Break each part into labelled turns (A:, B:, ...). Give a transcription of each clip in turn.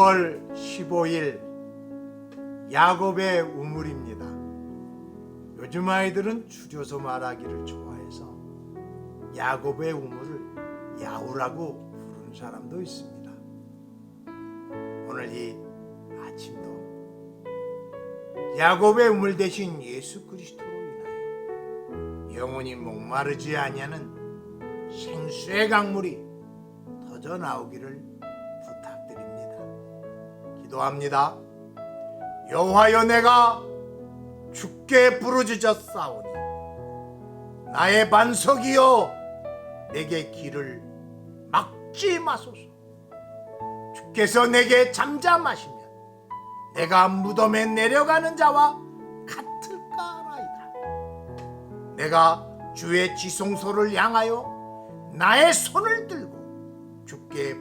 A: 9월 15일 야곱의 우물입니다. 요즘 아이들은 줄여서 말하기를 좋아해서 야곱의 우물을 야우라고 부르는 사람도 있습니다. 오늘 이 아침도 야곱의 우물 대신 예수 그리스도로 인하여 영원히 목마르지 아니하는 생수의 강물이 터져 나오기를. 기도합니다. 여호와여 내가 주께 부르짖었사오니 나의 반석이여 내게 길을 막지 마소서. 주께서 내게 잠잠하시면 내가 무덤에 내려가는 자와 같을까라이다. 내가 주의 지성소를 향하여 나의 손을 들고 주께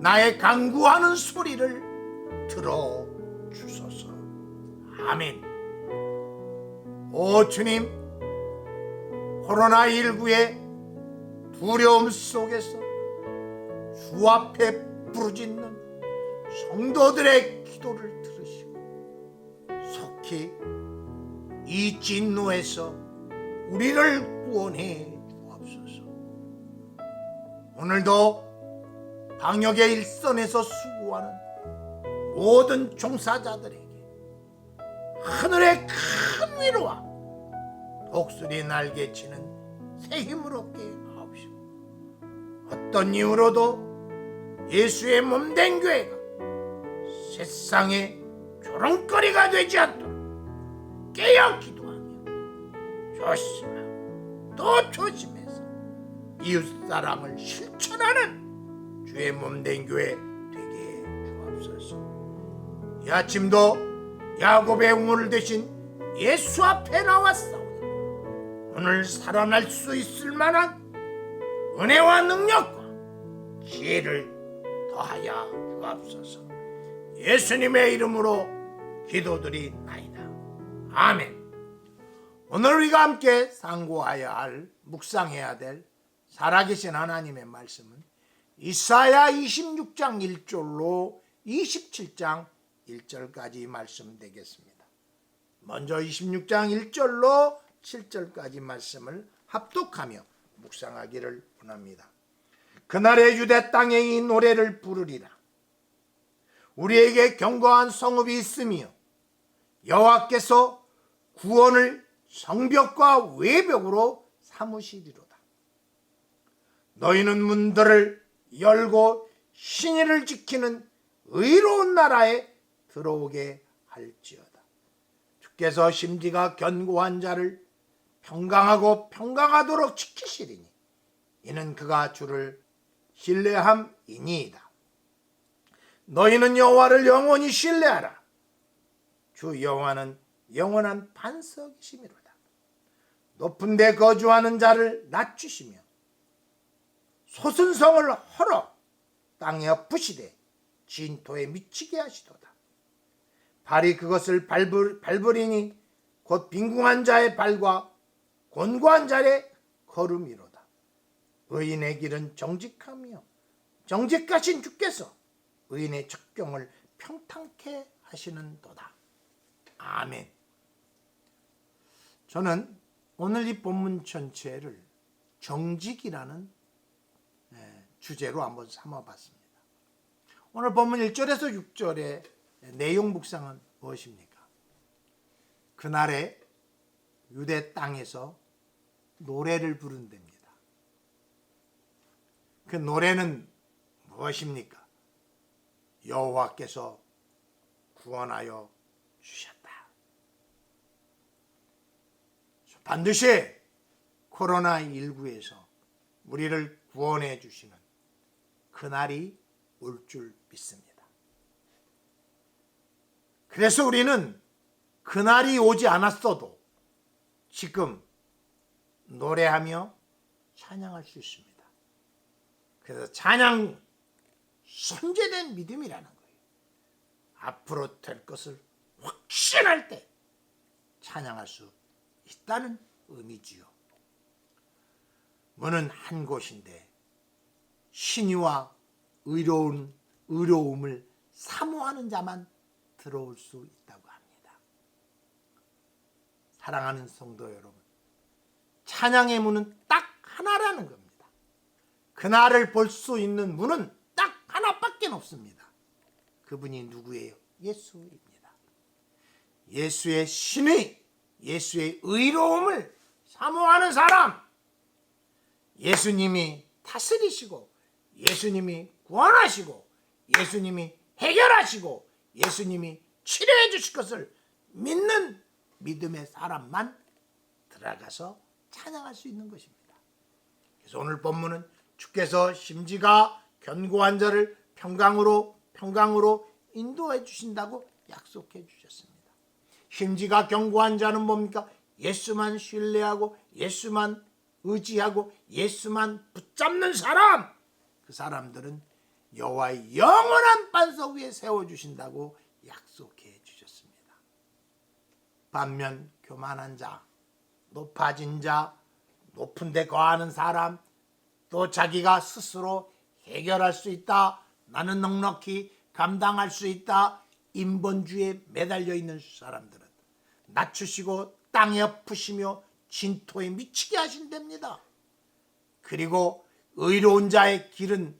A: 나의 간구하는 소리를 들어 주소서. 아멘. 오 주님, 코로나19의 두려움 속에서 주 앞에 부르짖는 성도들의 기도를 들으시고 속히 이 진노에서 우리를 구원해 주옵소서. 오늘도 방역의 일선에서 수고하는 모든 종사자들에게 하늘의 큰 위로와 독수리 날개치는 새 힘을 얻게 하옵시고 어떤 이유로도 예수의 몸된 교회가 세상의 조롱거리가 되지 않도록 깨어 기도하며 조심하고 또 조심해서 이웃사랑을 실천하는 주의 몸 된 교회 되게 주옵소서. 이 아침도 야곱의 우물 대신 예수 앞에 나왔사오니 오늘 살아날 수 있을 만한 은혜와 능력과 지혜를 더하여 주옵소서. 예수님의 이름으로 기도드리나이다. 아멘. 오늘 우리가 함께 상고하여야 할 묵상해야 될 살아계신 하나님의 말씀은 이사야 26장 1절로 27장 1절까지 말씀되겠습니다. 먼저 26장 1절로 7절까지 말씀을 합독하며 묵상하기를 원합니다. 그날의 유대 땅에 이 노래를 부르리라. 우리에게 견고한 성읍이 있으며 여호와께서 구원을 성벽과 외벽으로 삼으시리로다. 너희는 문들을 열고 신의를 지키는 의로운 나라에 들어오게 할지어다. 주께서 심지가 견고한 자를 평강하고 평강하도록 지키시리니 이는 그가 주를 신뢰함이니이다. 너희는 여호와를 영원히 신뢰하라. 주 여호와는 영원한 반석이시미로다. 높은 데 거주하는 자를 낮추시며 소순성을 헐어 땅에 엎으시되 진토에 미치게 하시도다. 발이 그것을 밟을, 밟으리니 곧 빈궁한 자의 발과 곤고한 자의 걸음이로다. 의인의 길은 정직하며 정직하신 주께서 의인의 적경을 평탄케 하시는 도다. 아멘. 저는 오늘 이 본문 전체를 정직이라는 예, 주제로 한번 삼아봤습니다. 오늘 본문 1절에서 6절의 내용 묵상은 무엇입니까? 그날에 유대 땅에서 노래를 부른답니다. 그 노래는 무엇입니까? 여호와께서 구원하여 주셨다. 반드시 코로나19에서 우리를 구원해 주시는 그날이 올 줄 믿습니다. 그래서 우리는 그날이 오지 않았어도 지금 노래하며 찬양할 수 있습니다. 그래서 찬양 선제된 믿음이라는 거예요. 앞으로 될 것을 확신할 때 찬양할 수 있다는 의미지요. 문은 한 곳인데 신의와 의로운 의로움을 사모하는 자만 들어올 수 있다고 합니다. 사랑하는 성도 여러분, 찬양의 문은 딱 하나라는 겁니다. 그날을 볼 수 있는 문은 딱 하나밖에 없습니다. 그분이 누구예요? 예수입니다. 예수의 신의, 예수의 의로움을 사모하는 사람, 예수님이 다스리시고, 예수님이 구원하시고, 예수님이 해결하시고, 예수님이 치료해 주실 것을 믿는 믿음의 사람만 들어가서 찬양할 수 있는 것입니다. 그래서 오늘 본문은 주께서 심지가 견고한 자를 평강으로 평강으로 인도해 주신다고 약속해 주셨습니다. 심지가 견고한 자는 뭡니까? 예수만 신뢰하고 예수만 의지하고 예수만 붙잡는 사람. 그 사람들은 여호와의 영원한 반석 위에 세워 주신다고 약속해 주셨습니다. 반면 교만한 자, 높아진 자, 높은 데 거하는 사람, 또 자기가 스스로 해결할 수 있다. 나는 넉넉히 감당할 수 있다. 인본주의에 매달려 있는 사람들은 낮추시고 땅에 엎으시며 진토에 미치게 하신답니다. 그리고 의로운 자의 길은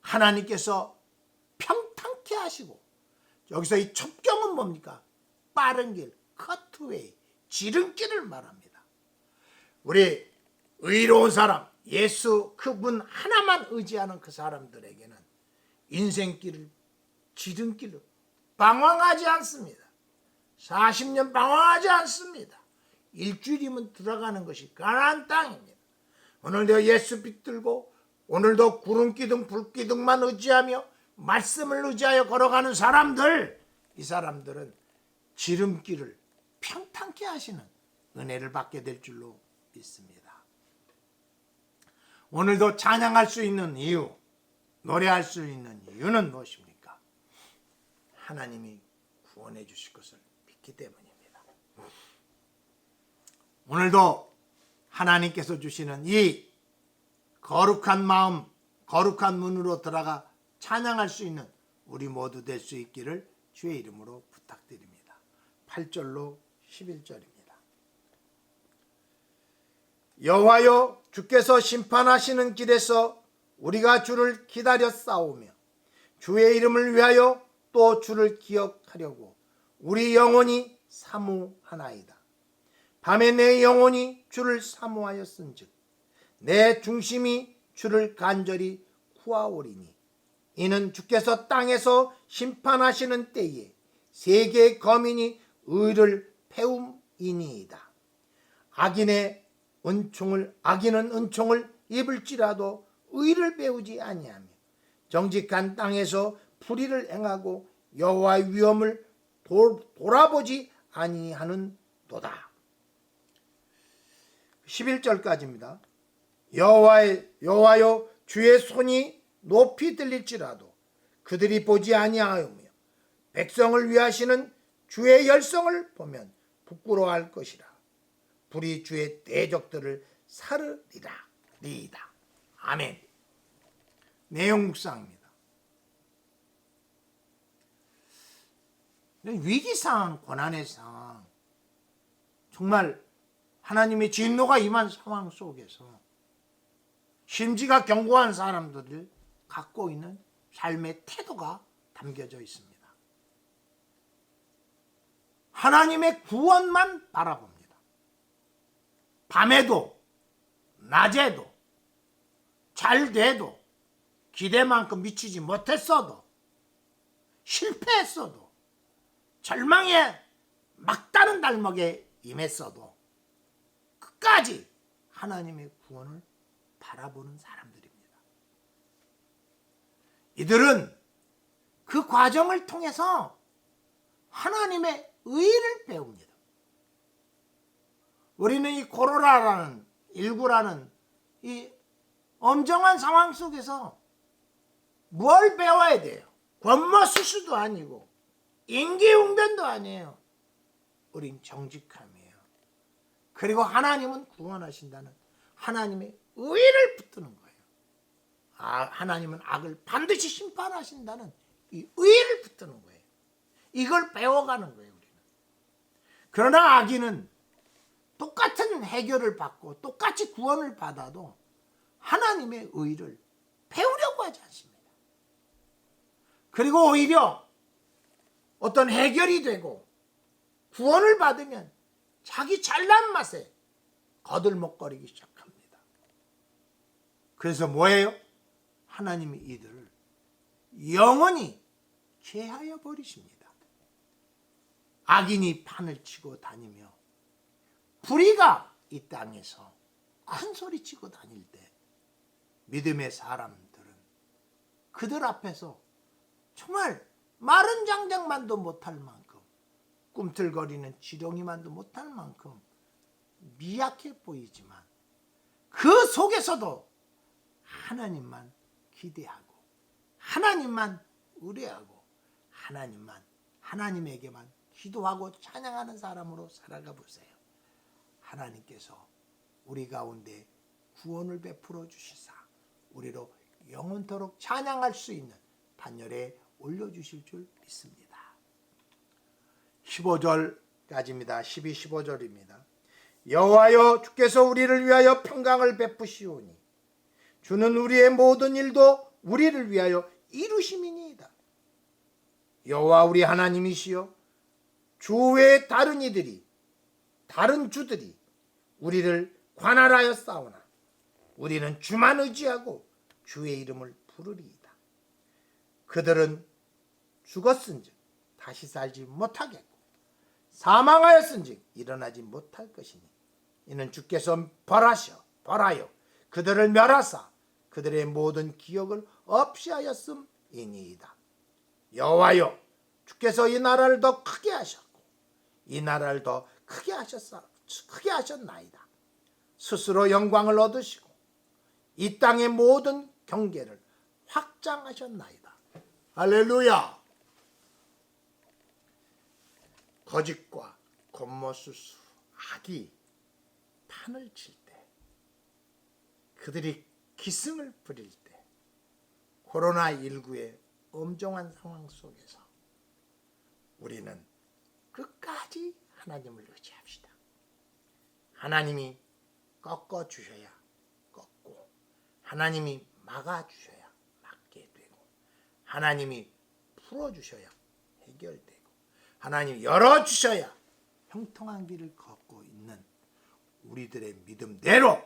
A: 하나님께서 평탄케 하시고 여기서 이 첩경은 뭡니까? 빠른 길, 커트웨이, 지름길을 말합니다. 우리 의로운 사람, 예수 그분 하나만 의지하는 그 사람들에게는 인생길을 지름길로 방황하지 않습니다. 40년 방황하지 않습니다. 일주일이면 들어가는 것이 가나안 땅입니다. 오늘도 예수 빛들고 오늘도 구름 기둥 불 기둥만 의지하며 말씀을 의지하여 걸어가는 사람들 이 사람들은 지름길을 평탄케 하시는 은혜를 받게 될 줄로 믿습니다. 오늘도 찬양할 수 있는 이유, 노래할 수 있는 이유는 무엇입니까? 하나님이 구원해 주실 것을 믿기 때문입니다. 오늘도 하나님께서 주시는 이 거룩한 마음, 거룩한 문으로 들어가 찬양할 수 있는 우리 모두 될 수 있기를 주의 이름으로 부탁드립니다. 8절로 11절입니다. 여호와여 주께서 심판하시는 길에서 우리가 주를 기다려 싸우며 주의 이름을 위하여 또 주를 기억하려고 우리 영혼이 사모하나이다. 밤에 내 영혼이 주를 사모하였은즉 내 중심이 주를 간절히 구하오리니 이는 주께서 땅에서 심판하시는 때에 세계의 거민이 의를 배움이니이다. 악인의 은총을 악인은 은총을 입을지라도 의를 배우지 아니하며 정직한 땅에서 불의를 행하고 여호와의 위엄을 도, 돌아보지 아니하는 도다. 11절까지입니다. 여호와의 여호와여 주의 손이 높이 들릴지라도 그들이 보지 아니하며 백성을 위하시는 주의 열성을 보면 부끄러워할 것이라. 불이 주의 대적들을 사르리라 리이다. 아멘. 내용 묵상입니다. 위기 상황, 고난의 상황, 정말 하나님의 진노가 임한 상황 속에서 심지가 견고한 사람들을 갖고 있는 삶의 태도가 담겨져 있습니다. 하나님의 구원만 바라봅니다. 밤에도, 낮에도, 잘 돼도, 기대만큼 미치지 못했어도, 실패했어도, 절망의 막다른 달먹에 임했어도, 끝까지 하나님의 구원을 바라보는 사람들입니다. 이들은 그 과정을 통해서 하나님의 의를 배웁니다. 우리는 이 코로나라는 일구라는 이 엄정한 상황 속에서 뭘 배워야 돼요? 권모 수수도 아니고 인기응변도 아니에요. 우린 정직함이에요. 그리고 하나님은 구원하신다는 하나님의 의를 붙드는 거예요. 아, 하나님은 악을 반드시 심판하신다는 이 의의를 붙드는 거예요. 이걸 배워가는 거예요, 우리는. 그러나 악인은 똑같은 해결을 받고 똑같이 구원을 받아도 하나님의 의를 배우려고 하지 않습니다. 그리고 오히려 어떤 해결이 되고 구원을 받으면 자기 잘난 맛에 거들먹거리기 시작합니다. 그래서 뭐예요? 하나님이 이들을 영원히 제하여 버리십니다. 악인이 판을 치고 다니며 불의가 이 땅에서 큰 소리 치고 다닐 때 믿음의 사람들은 그들 앞에서 정말 마른 장작만도 못할 만큼 꿈틀거리는 지렁이만도 못할 만큼 미약해 보이지만 그 속에서도 하나님만 기대하고 하나님만 의뢰하고 하나님만 하나님에게만 기도하고 찬양하는 사람으로 살아가 보세요. 하나님께서 우리 가운데 구원을 베풀어 주시사 우리로 영원토록 찬양할 수 있는 단열에 올려 주실 줄 믿습니다. 15절까지입니다. 12, 15절입니다. 여호와여 주께서 우리를 위하여 평강을 베푸시오니 주는 우리의 모든 일도 우리를 위하여 이루심이니이다. 여호와 우리 하나님이시여 주 외에 다른 이들이 다른 주들이 우리를 관할하여 싸우나 우리는 주만 의지하고 주의 이름을 부르리이다. 그들은 죽었은즉 다시 살지 못하겠고 사망하였은즉 일어나지 못할 것이니 이는 주께서 벌하셔 벌하여 그들을 멸하사 그들의 모든 기억을 없이 하였음이니이다. 여호와여 주께서 이 나라를 더 크게 하셨고 이 나라를 더 크게 하셨사 크게 하셨나이다. 스스로 영광을 얻으시고 이 땅의 모든 경계를 확장하셨나이다. 할렐루야. 거짓과 겉모수수 악이 판을 칠 때 그들이 기승을 부릴 때 코로나19의 엄정한 상황 속에서 우리는 끝까지 하나님을 의지합시다. 하나님이 꺾어 주셔야 꺾고 하나님이 막아 주셔야 막게 되고 하나님이 풀어 주셔야 해결되고 하나님 열어 주셔야 형통한 길을 걷고 있는 우리들의 믿음대로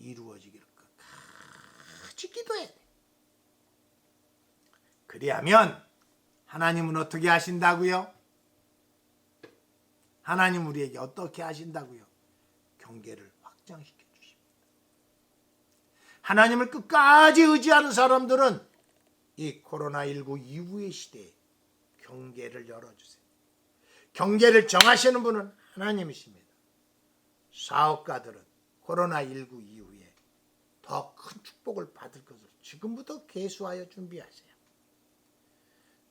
A: 이루어지기를 끝까지 기도해야 돼. 그리하면 하나님은 어떻게 하신다고요? 하나님 우리에게 어떻게 하신다고요? 경계를 확장시켜 주십니다. 하나님을 끝까지 의지하는 사람들은 이 코로나19 이후의 시대에 경계를 열어주세요. 경계를 정하시는 분은 하나님이십니다. 사업가들은 코로나19 이후에 더 큰 축복을 받을 것을 지금부터 계수하여 준비하세요.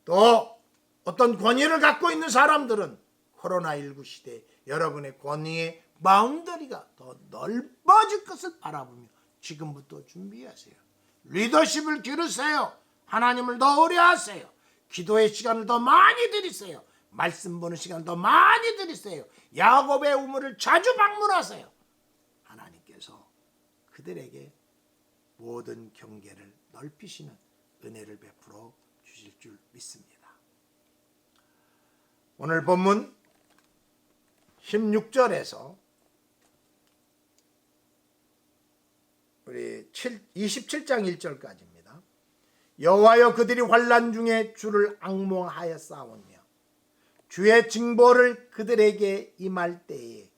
A: 또 어떤 권위를 갖고 있는 사람들은 코로나19 시대에 여러분의 권위의 마음다리가 더 넓어질 것을 바라보며 지금부터 준비하세요. 리더십을 기르세요. 하나님을 더 의뢰하세요. 기도의 시간을 더 많이 드리세요. 말씀 보는 시간을 더 많이 드리세요. 야곱의 우물을 자주 방문하세요. 하나님께서 그들에게 모든 경계를 넓히시는 은혜를 베풀어 주실 줄 믿습니다. 오늘 본문 16절에서 우리 7, 27장 1절까지입니다. 여호와여 그들이 환란 중에 주를 악몽하여 싸우며 주의 징벌을 그들에게 임할 때에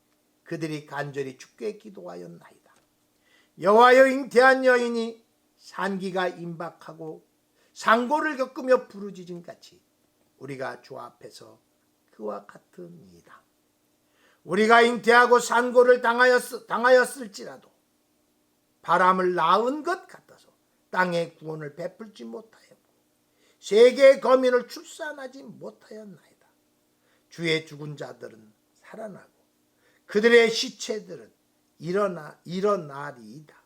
A: 그들이 간절히 주께 기도하였나이다. 여호와여 잉태한 여인이 산기가 임박하고 상고를 겪으며 부르짖은 같이 우리가 주 앞에서 그와 같으니이다. 우리가 잉태하고 산고를 당하였, 당하였을지라도 바람을 낳은 것 같아서 땅의 구원을 베풀지 못하였고 세계의 거민을 출산하지 못하였나이다. 주의 죽은 자들은 살아나고 그들의 시체들은 일어나 일어나리이다.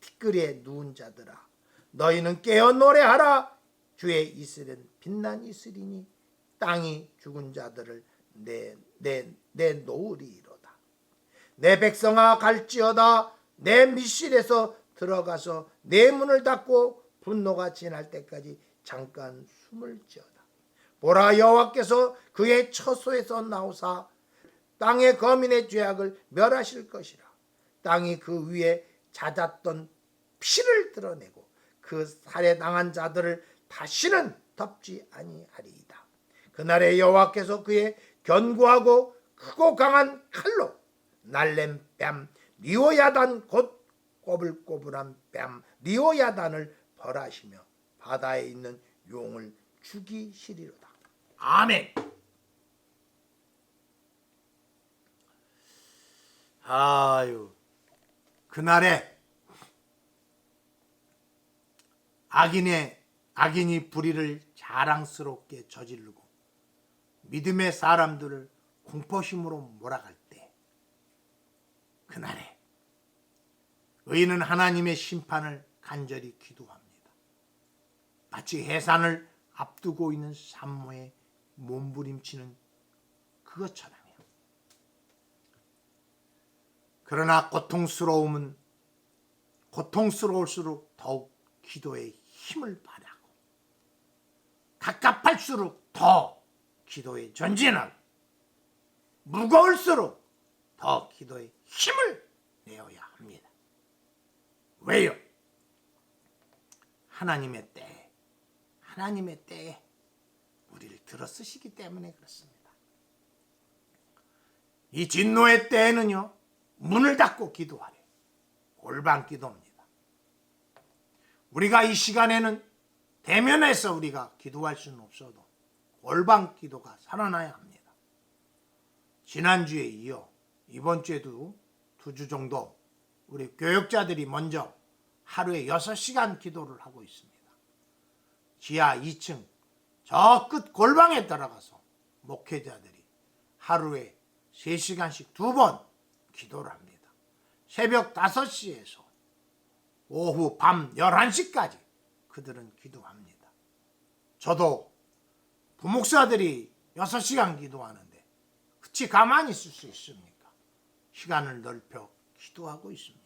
A: 티끌에 누운 자들아 너희는 깨어 노래하라. 주의 이슬은 빛난 이슬이니 땅이 죽은 자들을 내 내 내놓으리로다. 내 백성아 갈지어다. 내密실에서 들어가서 내 문을 닫고 분노가 지날 때까지 잠깐 숨을 지어다 보라 여호와께서 그의 처소에서 나오사 땅의 거민의 죄악을 멸하실 것이라 땅이 그 위에 잦았던 피를 드러내고 그 살해당한 자들을 다시는 덮지 아니하리이다. 그날에 여호와께서 그의 견고하고 크고 강한 칼로 날렘 뺨 리오야단 곧 꼬불꼬불한 뺨 리오야단을 벌하시며 바다에 있는 용을 죽이시리로다. 아멘. 아유 그날에 악인의 악인이 불의를 자랑스럽게 저지르고 믿음의 사람들을 공포심으로 몰아갈 때 그날에 의인은 하나님의 심판을 간절히 기도합니다. 마치 해산을 앞두고 있는 산모의 몸부림치는 그것처럼요. 그러나 고통스러움은 고통스러울수록 더욱 기도에 힘을 발하고 갑갑할수록 더 기도에 전진하고 무거울수록 더 기도에 힘을 내어야 합니다. 왜요? 하나님의 때, 하나님의 때에 들어 쓰시기 때문에 그렇습니다. 이 진노의 때에는요, 문을 닫고 기도하래. 골방 기도입니다. 우리가 이 시간에는 대면해서 우리가 기도할 수는 없어도 골방 기도가 살아나야 합니다. 지난주에 이어 이번 주에도 두 주 정도 우리 교역자들이 먼저 하루에 6시간 기도를 하고 있습니다. 지하 2층 저 끝 골방에 들어가서 목회자들이 하루에 3시간씩 두 번 기도를 합니다. 새벽 5시에서 오후 밤 11시까지 그들은 기도합니다. 저도 부목사들이 6시간 기도하는데 그치 가만히 있을 수 있습니까? 시간을 넓혀 기도하고 있습니다.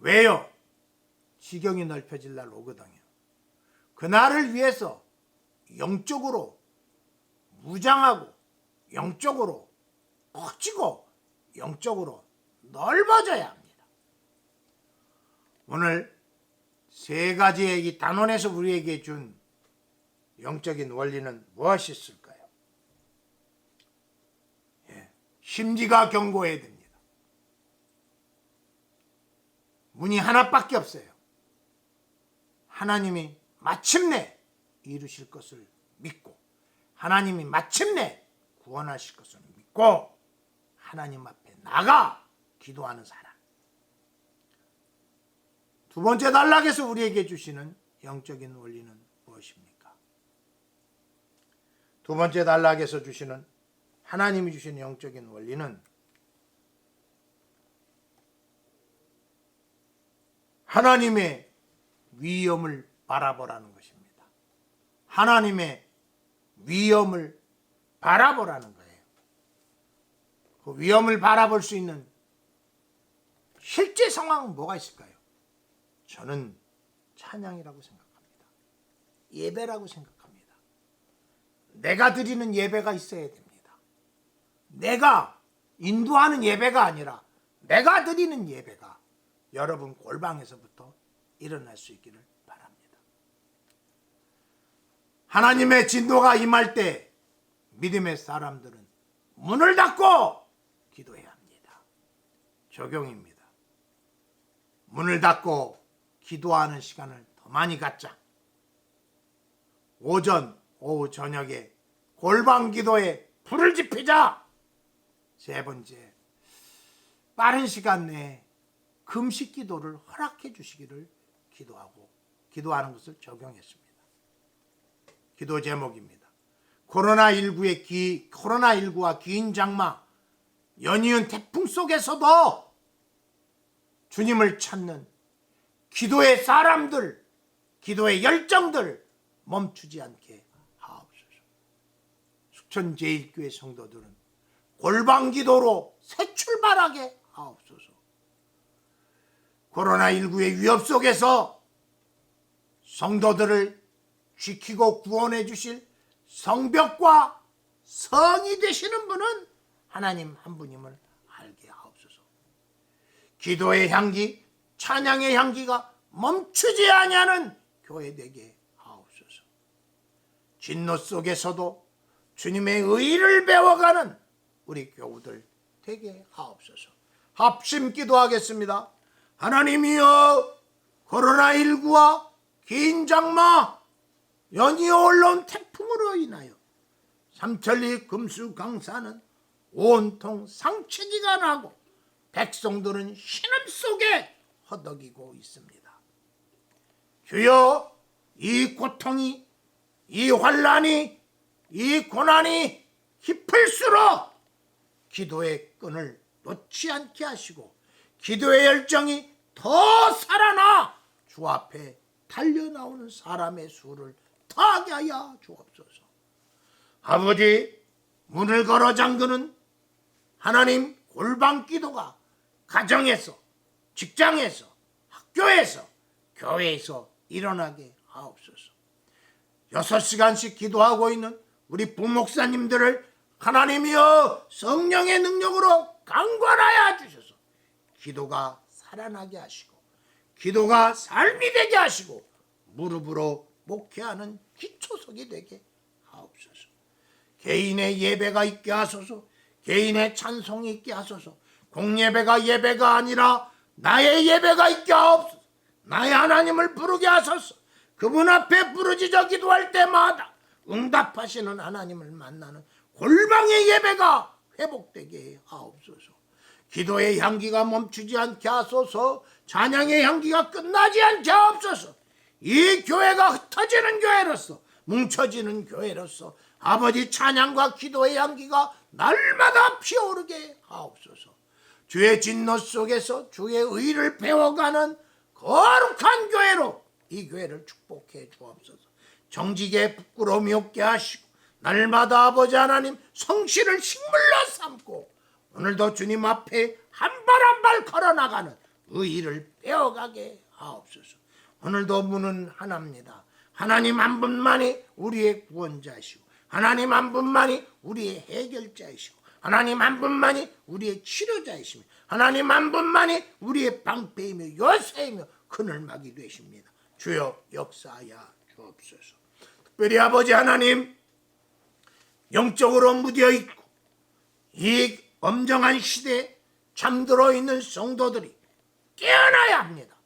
A: 왜요? 지경이 넓혀질 날 오거든요. 그날을 위해서 영적으로 무장하고 영적으로 커지고 영적으로 넓어져야 합니다. 오늘 세 가지의 이 단원에서 우리에게 준 영적인 원리는 무엇이 있을까요? 예, 심지가 견고해야 됩니다. 문이 하나밖에 없어요. 하나님이 마침내 이루실 것을 믿고 하나님이 마침내 구원하실 것을 믿고 하나님 앞에 나가 기도하는 사람. 두 번째 단락에서 우리에게 주시는 영적인 원리는 무엇입니까? 두 번째 단락에서 주시는 하나님이 주시는 영적인 원리는 하나님의 위엄을 바라보라는 것입니다. 하나님의 위엄을 바라보라는 거예요. 그 위엄을 바라볼 수 있는 실제 상황은 뭐가 있을까요? 저는 찬양이라고 생각합니다. 예배라고 생각합니다. 내가 드리는 예배가 있어야 됩니다. 내가 인도하는 예배가 아니라 내가 드리는 예배가 여러분 골방에서부터 일어날 수 있기를. 하나님의 진도가 임할 때 믿음의 사람들은 문을 닫고 기도해야 합니다. 적용입니다. 문을 닫고 기도하는 시간을 더 많이 갖자. 오전, 오후, 저녁에 골방 기도에 불을 지피자. 세 번째, 빠른 시간 내에 금식 기도를 허락해 주시기를 기도하고 기도하는 것을 적용했습니다. 기도 제목입니다. 코로나19의 기, 코로나19와 긴 장마, 연이은 태풍 속에서도 주님을 찾는 기도의 사람들, 기도의 열정들 멈추지 않게 하옵소서. 숙천제일교회 성도들은 골방 기도로 새 출발하게 하옵소서. 코로나19의 위협 속에서 성도들을 지키고 구원해 주실 성벽과 성이 되시는 분은 하나님 한 분임을 알게 하옵소서. 기도의 향기, 찬양의 향기가 멈추지 아니하는 교회 되게 하옵소서. 진노 속에서도 주님의 의를 배워가는 우리 교우들 되게 하옵소서. 합심 기도하겠습니다. 하나님이여 코로나19와 긴 장마 연이어 올라온 태풍으로 인하여 삼천리 금수 강산은 온통 상치기가 나고 백성들은 신음 속에 허덕이고 있습니다. 주여 이 고통이 이 환란이 이 고난이 깊을수록 기도의 끈을 놓지 않게 하시고 기도의 열정이 더 살아나 주 앞에 달려나오는 사람의 수를 더하게 하여 주옵소서. 아버지 문을 걸어 잠그는 하나님 골방 기도가 가정에서 직장에서 학교에서 교회에서 일어나게 하옵소서. 여섯 시간씩 기도하고 있는 우리 부목사님들을 하나님이여 성령의 능력으로 강권하여 주셔서 기도가 살아나게 하시고 기도가 삶이 되게 하시고 무릎으로 목회하는 기초석이 되게 하옵소서. 개인의 예배가 있게 하소서. 개인의 찬송이 있게 하소서. 공예배가 예배가 아니라 나의 예배가 있게 하옵소서. 나의 하나님을 부르게 하소서. 그분 앞에 부르짖어 기도할 때마다 응답하시는 하나님을 만나는 골방의 예배가 회복되게 하옵소서. 기도의 향기가 멈추지 않게 하소서. 찬양의 향기가 끝나지 않게 하옵소서. 이 교회가 흩어지는 교회로서 뭉쳐지는 교회로서 아버지 찬양과 기도의 향기가 날마다 피어오르게 하옵소서. 주의 진노 속에서 주의 의를 배워가는 거룩한 교회로 이 교회를 축복해 주옵소서. 정직에 부끄러움이 없게 하시고 날마다 아버지 하나님 성실을 식물로 삼고 오늘도 주님 앞에 한 발 한 발 걸어나가는 의의를 배워가게 하옵소서. 오늘도 문은 하나입니다. 하나님 한 분만이 우리의 구원자시고 하나님 한 분만이 우리의 해결자이시고 하나님 한 분만이 우리의 치료자이시며 하나님 한 분만이 우리의 방패이며 요새이며 그늘막이 되십니다. 주여 역사하여 주옵소서. 특별히 아버지 하나님 영적으로 무디어 있고 이 엄정한 시대에 잠들어 있는 성도들이 깨어나야 합니다.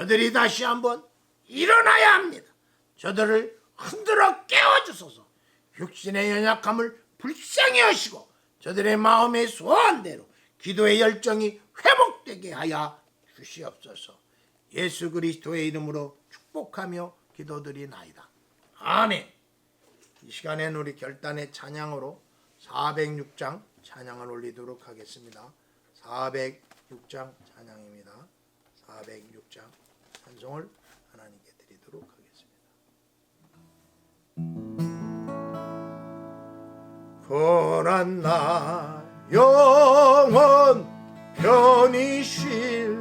A: 저들이 다시 한번 일어나야 합니다. 저들을 흔들어 깨워주소서. 육신의 연약함을 불쌍히 하시고 저들의 마음의 소원대로 기도의 열정이 회복되게 하여 주시옵소서. 예수 그리스도의 이름으로 축복하며 기도드리나이다. 아멘. 이 시간에는 우리 결단의 찬양으로 406장 찬양을 올리도록 하겠습니다. 406장 찬양입니다. 406장 찬송을 하나님께 드리도록 하겠습니다. 고난 나 영원 편히 쉴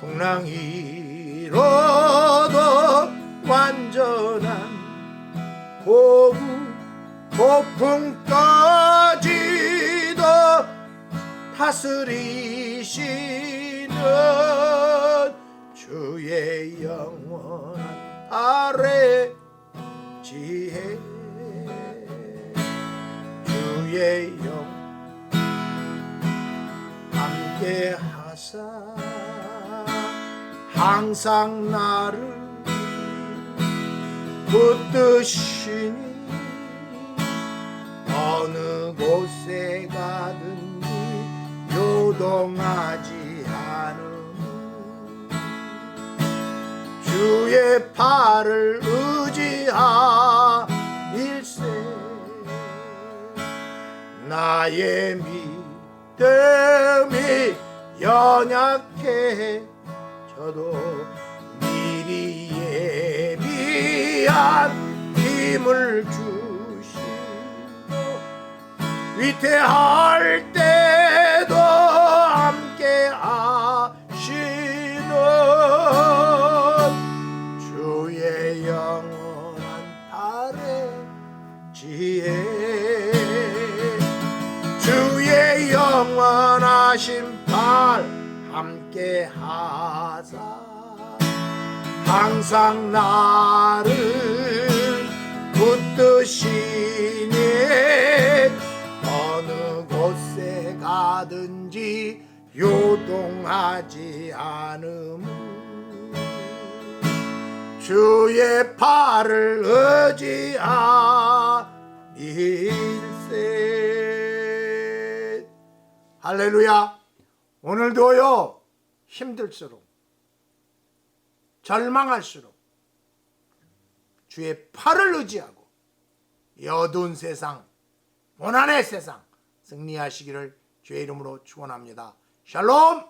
A: 풍랑 이로도 완전한 고부 고풍까지도 다스리시 는 주의 영원한 아래 지혜. 주의 영 함께 하사 항상 나를 붙드시니 어느 곳에 가든지 요동하지 주의 팔을 의지하 일세. 나의 믿음이 연약해져도 미리 예비한 힘을 주시고 위태할 때 영원하신 팔 함께 하사. 항상 나를 붙드시니 어느 곳에 가든지 요동하지 않음. 주의 팔을 의지하 일세 할렐루야. 오늘도요 힘들수록 절망할수록 주의 팔을 의지하고 이 어두운 세상 고난의 세상 승리하시기를 주의 이름으로 축원합니다. 샬롬